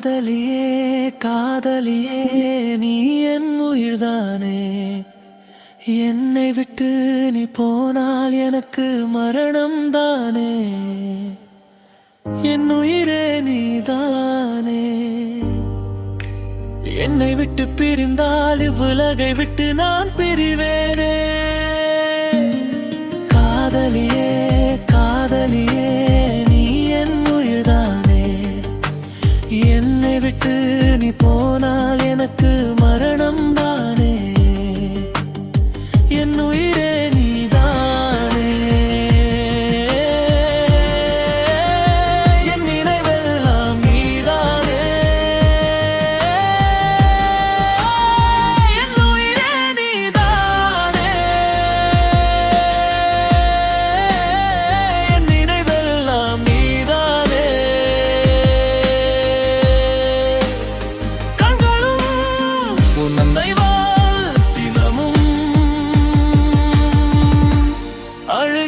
காதலியே காதலியே நீ என் உயிர்தானே. என்னை விட்டு நீ போனால் எனக்கு மரணம் தானே. என் உயிரே நீதானே. என்னை விட்டு பிரிந்தால் இவ்வுலகை விட்டு நான் பிரிவேன். போனால் எனக்கு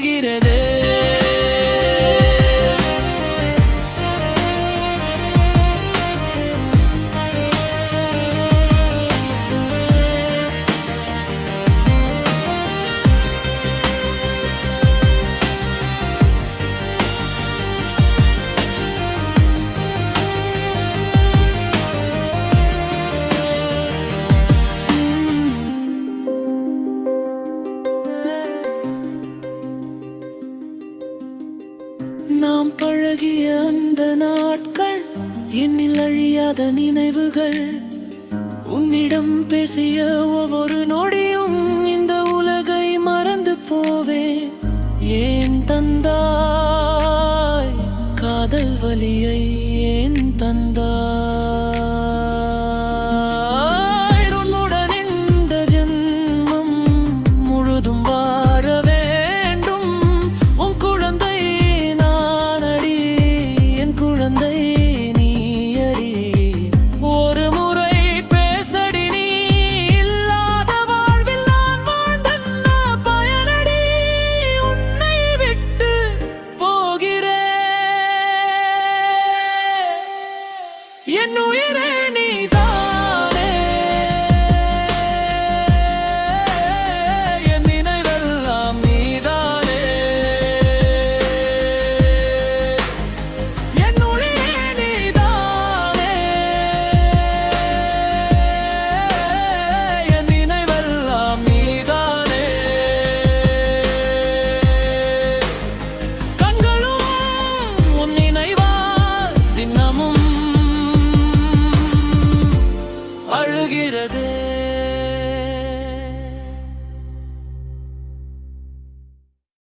அழுகிறதே பழகிய அந்த நாட்கள் என்னில் அழியாத நினைவுகள். உன்னிடம் பேசிய ஒவ்வொரு நொடியும் இந்த உலகை மறந்து போவே. ஏன் தந்தாய்? காதல் வலியை Y en no iré ni. அழுகிறதே